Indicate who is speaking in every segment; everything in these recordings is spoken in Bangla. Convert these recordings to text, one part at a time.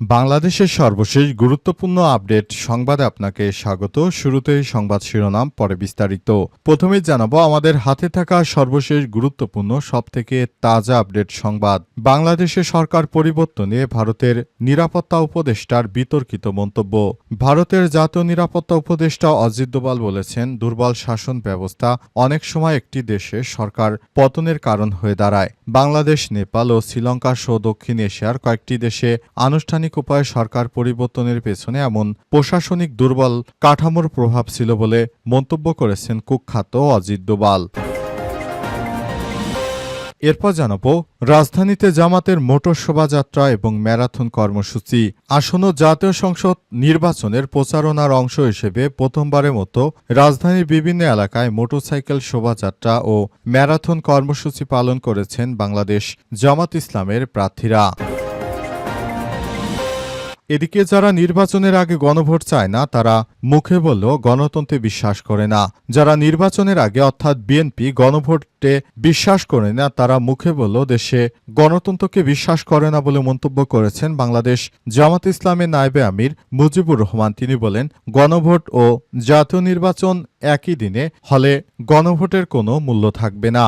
Speaker 1: বাংলাদেশের সর্বশেষ গুরুত্বপূর্ণ আপডেট সংবাদে আপনাকে স্বাগত। শুরুতেই সংবাদ শিরোনাম, পরে বিস্তারিত। প্রথমে জানাব, আমাদের হাতে থাকা সর্বশেষ গুরুত্বপূর্ণ, সবথেকে তাজা আপডেট সংবাদ। বাংলাদেশে সরকার পরিবর্তনে ভারতের নিরাপত্তা উপদেষ্টার বিতর্কিত মন্তব্য। ভারতের জাতীয় নিরাপত্তা উপদেষ্টা অজিত দোভাল বলেছেন, দুর্বল শাসন ব্যবস্থা অনেক সময় একটি দেশে সরকার পতনের কারণ হয়ে দাঁড়ায়। বাংলাদেশ, নেপাল ও শ্রীলঙ্কা সহ দক্ষিণ এশিয়ার কয়েকটি দেশে আনুষ্ঠানিক উপায়ে সরকার পরিবর্তনের পেছনে এমন প্রশাসনিক দুর্বল কাঠামোর প্রভাব ছিল বলে মন্তব্য করেছেন কুখ্যাত অজিত দোভাল এরপর জানাব, রাজধানীতে জামাতের মোটর শোভাযাত্রা এবং ম্যারাথন কর্মসূচি। আসন্ন জাতীয় সংসদ নির্বাচনের প্রচারণার অংশ হিসেবে প্রথমবারের মতো রাজধানীর বিভিন্ন এলাকায় মোটরসাইকেল শোভাযাত্রা ও ম্যারাথন কর্মসূচি পালন করেছেন বাংলাদেশ জামাত ইসলামের প্রার্থীরা। এদিকে যারা নির্বাচনের আগে গণভোট চায় না, তারা মুখে বললেও গণতন্ত্রে বিশ্বাস করে না। যারা নির্বাচনের আগে অর্থাৎ বিএনপি গণভোটে বিশ্বাস করে না, তারা মুখে বললেও দেশে গণতন্ত্রকে বিশ্বাস করে না বলে মন্তব্য করেছেন বাংলাদেশ জামাত ইসলামের নায়েবে আমির মুজিবুর রহমান। তিনি বলেন, গণভোট ও জাতীয় নির্বাচন একই দিনে হলে গণভোটের কোনো মূল্য থাকবে না।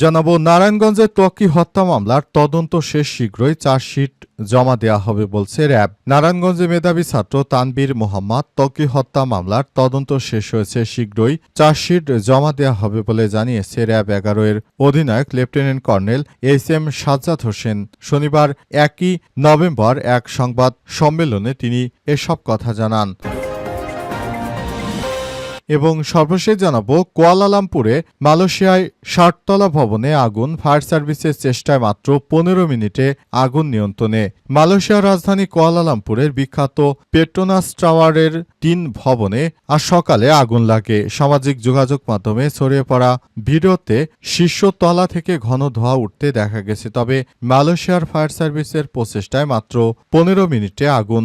Speaker 1: জানাব নারায়ণগঞ্জের ত্বকি হত্যা মামলার তদন্ত শেষ শীঘ্রই চার্জশিট জমা দেওয়া হবে বলছে র্যাব। নারায়ণগঞ্জে মেধাবী ছাত্র তানবীর মোহাম্মদ ত্বকি হত্যা মামলার তদন্ত শেষ হয়েছে শীঘ্রই চার্জশিট জমা দেওয়া হবে বলে জানিয়েছে র্যাব এগারো এর অধিনায়ক lieutenant colonel H M Sajjad Hossain. শনিবার একই নভেম্বর এক সংবাদ সম্মেলনে তিনি এসব কথা জানান। এবং সর্বশেষ জানাব, কুয়ালালামপুরে মালয়েশিয়ায় ষাটতলা ভবনে আগুন, ফায়ার সার্ভিসের চেষ্টায় মাত্র পনেরো মিনিটে আগুন নিয়ন্ত্রণে। মালয়েশিয়ার রাজধানী কুয়ালালামপুরের বিখ্যাত পেট্রোনাস টাওয়ারের তিন ভবনে আজ সকালে আগুন লাগে। সামাজিক যোগাযোগ মাধ্যমে ছড়িয়ে পড়া ভিডিওতে শীর্ষতলা থেকে ঘন ধোঁয়া উঠতে দেখা গেছে, তবে মালয়েশিয়ার ফায়ার সার্ভিসের প্রচেষ্টায় মাত্র পনেরো মিনিটে আগুন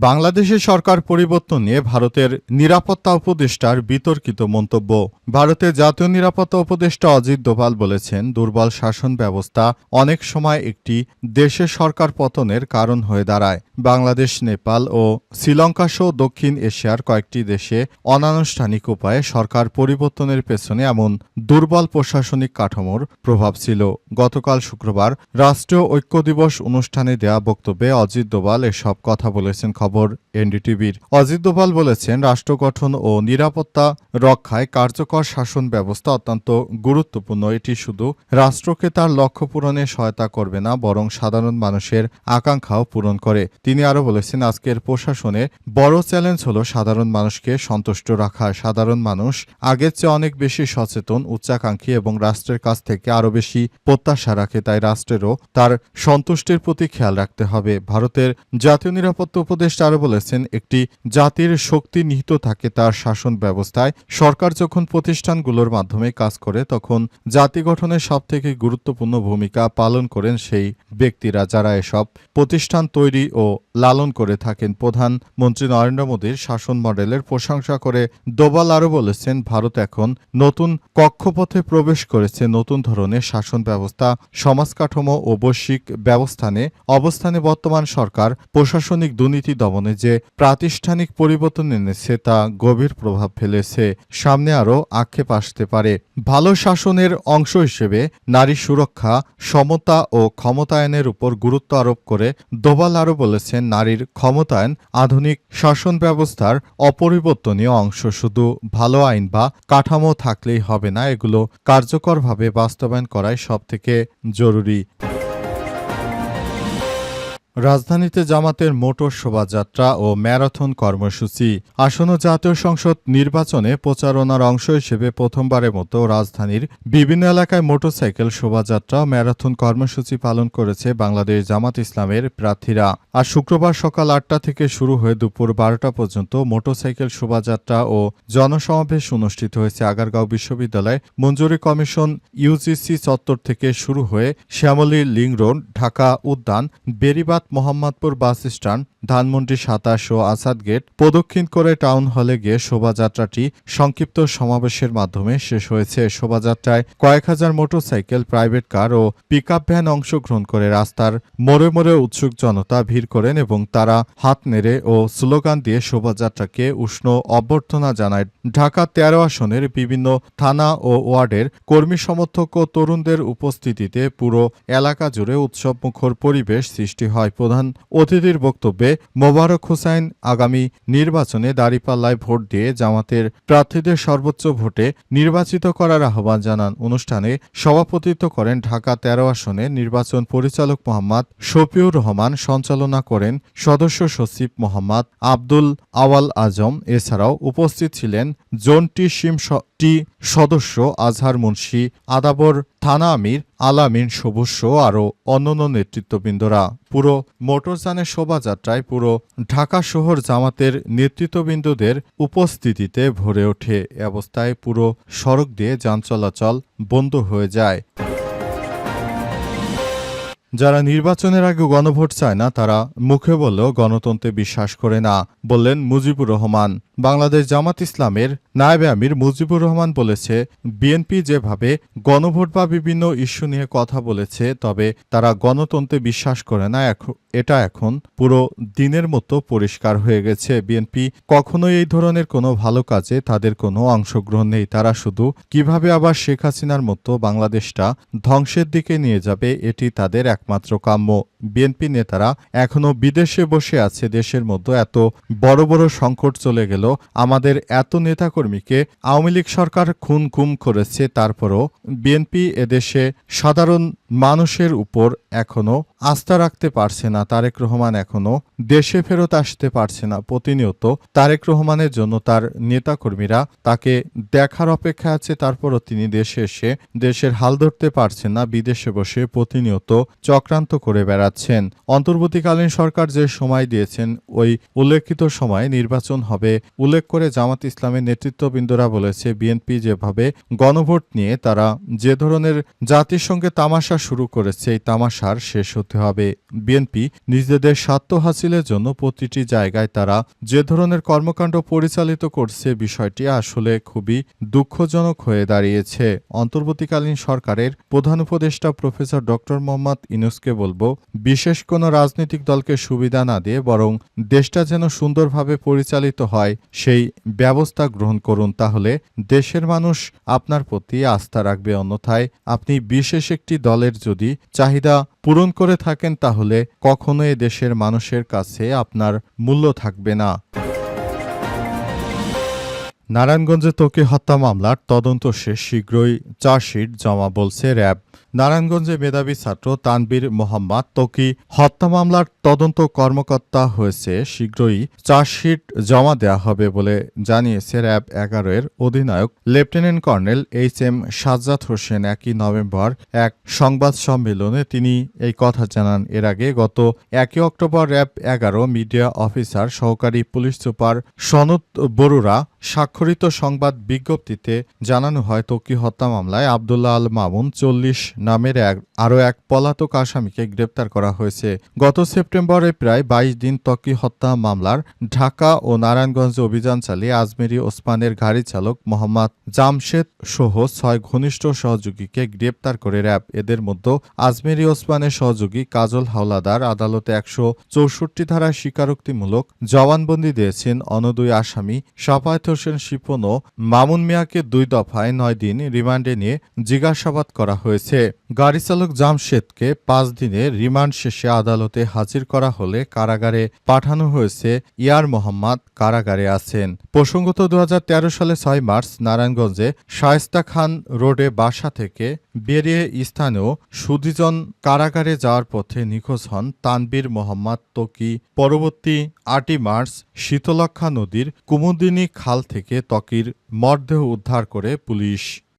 Speaker 1: বাংলাদেশের সরকার পরিবর্তন নিয়ে ভারতের নিরাপত্তা উপদেষ্টার বিতর্কিত মন্তব্য। ভারতের জাতীয় নিরাপত্তা উপদেষ্টা অজিত দোভাল বলেছেন, দুর্বল শাসন ব্যবস্থা অনেক সময় একটি দেশের সরকার পতনের কারণ হয়ে দাঁড়ায়। বাংলাদেশ, নেপাল ও শ্রীলঙ্কা সহ দক্ষিণ এশিয়ার কয়েকটি দেশে অনানুষ্ঠানিক উপায়ে সরকার পরিবর্তনের পেছনে এমন দুর্বল প্রশাসনিক কাঠামোর প্রভাব ছিল। গতকাল শুক্রবার রাষ্ট্রীয় ঐক্য দিবস অনুষ্ঠানে দেয়া বক্তব্যে অজিত দোভাল এসব কথা বলেছেন খবর এনডিটিভির। অজিত দোভাল বলেছেন, রাষ্ট্র গঠন ও নিরাপত্তা রক্ষায় কার্যকর শাসন ব্যবস্থা অত্যন্ত গুরুত্বপূর্ণ। এটি শুধু রাষ্ট্রকে তার লক্ষ্য পূরণে সহায়তা করবে না, বরং সাধারণ মানুষের আকাঙ্ক্ষাও পূরণ করে। তিনি আরও বলেছেন, আজকের প্রশাসনে বড় চ্যালেঞ্জ হল সাধারণ মানুষকে সন্তুষ্ট রাখা। সাধারণ মানুষ আগের চেয়ে অনেক বেশি সচেতন, উচ্চাকাঙ্ক্ষী এবং রাষ্ট্রের কাছ থেকে আরও বেশি প্রত্যাশা রাখে। তাই রাষ্ট্রেরও তার সন্তুষ্টির প্রতি খেয়াল রাখতে হবে। ভারতের জাতীয় নিরাপত্তা উপদেষ্টা আরও বলেছেন, একটি জাতির শক্তি নিহিত থাকে তার শাসন ব্যবস্থায়। সরকার যখন প্রতিষ্ঠানগুলোর মাধ্যমে কাজ করে, তখন জাতি গঠনের সবথেকে গুরুত্বপূর্ণ ভূমিকা পালন করেন সেই ব্যক্তিরা যারা এসব প্রতিষ্ঠান তৈরি ও লালন করে থাকেন। প্রধানমন্ত্রী নরেন্দ্র মোদীর শাসন মডেলের প্রশংসা করে দোবাল আরও বলেছেন, ভারত এখন নতুন কক্ষপথে প্রবেশ করেছে। নতুন ধরনের শাসন ব্যবস্থা সমাজ কাঠামো ও বৈশ্বিক ব্যবস্থানে অবস্থানে বর্তমান সরকার প্রশাসনিক দুর্নীতি দমনে যে প্রাতিষ্ঠানিক পরিবর্তন এনেছে তা গভীর প্রভাব ফেলেছে। সামনে আরও আক্ষেপ আসতে পারে। ভালো শাসনের অংশ হিসেবে নারী সুরক্ষা, সমতা ও ক্ষমতায়নের উপর গুরুত্ব আরোপ করে দোভাল আরও বলেছেন, নারীর ক্ষমতায়ন আধুনিক শাসন ব্যবস্থার অপরিবর্তনীয় অংশ। শুধু ভালো আইন বা কাঠামো থাকলেই হবে না, এগুলো কার্যকরভাবে বাস্তবায়ন করাই সবথেকে জরুরি। রাজধানীতে জামাতের মোটর শোভাযাত্রা ও ম্যারাথন কর্মসূচি। আসন্ন জাতীয় সংসদ নির্বাচনে প্রচারণার অংশ হিসেবে প্রথমবারের মতো রাজধানীর বিভিন্ন এলাকায় মোটরসাইকেল শোভাযাত্রা ও ম্যারাথন কর্মসূচি পালন করেছে বাংলাদেশ জামাত ইসলামের প্রার্থীরা। আর শুক্রবার সকাল আটটা থেকে শুরু হয়ে দুপুর বারোটা পর্যন্ত মোটরসাইকেল শোভাযাত্রা ও জনসমাবেশ অনুষ্ঠিত হয়েছে আগারগাঁও বিশ্ববিদ্যালয় মঞ্জুরি কমিশন ইউজিসি চত্বর থেকে শুরু হয়ে শ্যামলী লিং রোড, ঢাকা উদ্যান বেরিবাত মোহাম্মদপুর বাস স্ট্যান্ড ধানমন্ডি সাতাশ ও আসাদ গেট প্রদক্ষিণ করে টাউন হলে গিয়ে শোভাযাত্রাটি সংক্ষিপ্ত সমাবেশের মাধ্যমে শেষ হয়েছে। শোভাযাত্রায় কয়েক হাজার মোটরসাইকেল, প্রাইভেট কার ও পিকআপ ভ্যান অংশগ্রহণ করে রাস্তার মোড়ে মোড়ে উৎসুক জনতা ভিড় করেন এবং তারা হাত নেড়ে ও স্লোগান দিয়ে শোভাযাত্রাকে উষ্ণ অভ্যর্থনা জানায়। ঢাকা তেরো আসনের বিভিন্ন থানা ও ওয়ার্ডের কর্মী সমর্থক ও তরুণদের উপস্থিতিতে পুরো এলাকা জুড়ে উৎসবমুখর পরিবেশ সৃষ্টি হয়। প্রধান অতিথির বক্তব্যে মোবারক হোসাইন আগামী নির্বাচনে দাঁড়িপাল্লায় ভোট দিয়ে জামাতের প্রার্থীদের সর্বোচ্চ ভোটে নির্বাচিত করার আহ্বান জানান। অনুষ্ঠানে সভাপতিত্ব করেন ঢাকা তেরো আসনে নির্বাচন পরিচালক মোহাম্মদ শফিউর রহমান, সঞ্চালনা করেন সদস্য সচিব মোহাম্মদ আব্দুল আওয়াল আজম। এছাড়াও উপস্থিত ছিলেন জোন টি সিম টি সদস্য আজহার মুন্সি, আদাবর থানা আমির আলামিন সবুজ আরও অন্যান্য নেতৃত্ববৃন্দরা। পুরো মোটরযানের শোভাযাত্রায় পুরো ঢাকা শহর জামাতের নেতৃত্ববৃন্দদের উপস্থিতিতে ভরে ওঠে। অবস্থায় পুরো সড়ক দিয়ে যান চলাচল বন্ধ হয়ে যায়। যারা নির্বাচনের আগে গণভোট চায় না, তারা মুখে বললেও গণতন্ত্রে বিশ্বাস করে না, বললেন মুজিবুর রহমান। বাংলাদেশ জামাত ইসলামের নায়েবে আমির মুজিবুর রহমান বলেছে, বিএনপি যেভাবে গণভোট বা বিভিন্ন ইস্যু নিয়ে কথা বলেছে, তবে তারা গণতন্ত্রে বিশ্বাস করে না এটা এখন পুরো দিনের মতো পরিষ্কার হয়ে গেছে। বিএনপি কখনোই এই ধরনের কোনো ভালো কাজে তাদের কোনো অংশগ্রহণ নেই। তারা শুধু কীভাবে আবার শেখ হাসিনার মতো বাংলাদেশটা ধ্বংসের দিকে নিয়ে যাবে, এটি তাদের একমাত্র কাম্য বিএনপি নেতারা এখনও বিদেশে বসে আছে দেশের মধ্যে। এত বড় বড় সংকট চলে গেল। আমাদের এত নেতাকর্মীকে আওয়ামী লীগ সরকার খুন খুম করেছে, তারপরও বিএনপি এদেশে সাধারণ মানুষের উপর এখনও আস্থা রাখতে পারছে না তারেক রহমান এখনও দেশে ফেরত আসতে পারছে না। প্রতিনিয়ত তারেক রহমানের জন্য তার নেতাকর্মীরা তাকে দেখার অপেক্ষা আছে, তারপরও তিনি দেশে এসে দেশের হাল ধরতে পারছেন না, বিদেশে বসে প্রতিনিয়ত চক্রান্ত করে বেড়াচ্ছেন। অন্তর্বর্তীকালীন সরকার যে সময় দিয়েছেন, ওই উল্লেখিত সময়ে নির্বাচন হবে, উল্লেখ করে জামাত ইসলামের নেতৃত্ববৃন্দরা বলেছে, বিএনপি যেভাবে গণভোট নিয়ে তারা যে ধরনের জাতির সঙ্গে তামাশা শুরু করেছে এই তামাশার শেষ হতে হবে। বিএনপি নিজেদের স্বার্থ হাসিলের জন্য প্রতিটি জায়গায় তারা যে ধরনের কর্মকাণ্ড পরিচালিত করছে বিষয়টি আসলে খুবই দুঃখজনক হয়ে দাঁড়িয়েছে। অন্তর্বর্তীকালীন সরকারের প্রধান উপদেষ্টা প্রফেসর ডক্টর মোহাম্মদ ইনুসকে বলব, বিশেষ কোনো রাজনৈতিক দলকে সুবিধা না দিয়ে বরং দেশটা যেন সুন্দরভাবে পরিচালিত হয়, সেই ব্যবস্থা গ্রহণ করুন। তাহলে দেশের মানুষ আপনার প্রতি আস্থা রাখবে। অন্যথায় আপনি বিশেষ একটি দলের যদি চাহিদা পূরণ করে থাকেন, তাহলে কখনো এ দেশের মানুষের কাছে আপনার মূল্য থাকবে না। নারায়ণগঞ্জে তোকে হত্যা মামলার তদন্ত শেষ, শীঘ্রই চার্জশিট জমা বলছে র্যাব। নারায়ণগঞ্জে মেধাবী ছাত্র তানবীর মোহাম্মদ তোকি হত্যা মামলার তদন্ত কর্মকর্তা হয়েছে, শীঘ্রই চার্জশিট জমা দেওয়া হবে বলে জানিয়েছে র্যাব এগারোয়ের অধিনায়ক। Lieutenant colonel H M Sajjad Hossain একই নভেম্বর এক সংবাদ সম্মেলনে তিনি এই কথা জানান। এর আগে গত একই অক্টোবর র্যাব এগারো মিডিয়া অফিসার, সহকারী পুলিশ সুপার সনত বড়ুরা স্বাক্ষরিত সংবাদ বিজ্ঞপ্তিতে জানানো হয় তকি হত্যা মামলায় আবদুল্লাহ আল মামুন চল্লিশ নামের এক, আরও এক পলাতক আসামিকে গ্রেপ্তার করা হয়েছে। গত সেপ্টেম্বরে প্রায় বাইশ দিন তকি হত্যা মামলার ঢাকা ও নারায়ণগঞ্জে অভিযান চালিয়ে আজমেরি ওসমানের গাড়ি চালক মোহাম্মদ জামশেদ সহ ছয় ঘনিষ্ঠ সহযোগীকে গ্রেপ্তার করে র্যাব। এদের মধ্যে আজমেরি ওসমানের সহযোগী কাজল হাওলাদার আদালতে একশো চৌষট্টি ধারায় স্বীকারোক্তিমূলক জবানবন্দি দিয়েছেন অন্য দুই আসামি সাফায়েত হোসেন শিপন ও মামুন মিয়াকে দুই দফায় নয় দিন রিমান্ডে নিয়ে জিজ্ঞাসাবাদ করা হয়েছে। গাড়ি চালক জামশেদকে পাঁচ দিনের রিমান্ড শেষে আদালতে হাজির করা হলে কারাগারে পাঠানো হয়েছে ইয়ার মোহাম্মদ, কারাগারে আছেন। প্রসঙ্গত দু সালে ছয় মার্চ নারায়ণগঞ্জে শায়েস্তা খান রোডে বাসা থেকে বেরিয়ে স্থানীয় সুদিজন কারাগারে যাওয়ার পথে নিখোঁজ হন তানবীর মোহাম্মদ, তকি। পরবর্তী আটই মার্চ শীতলক্ষা নদীর কুমুদিনী খাল থেকে ত্বকির মরদেহ উদ্ধার করে পুলিশ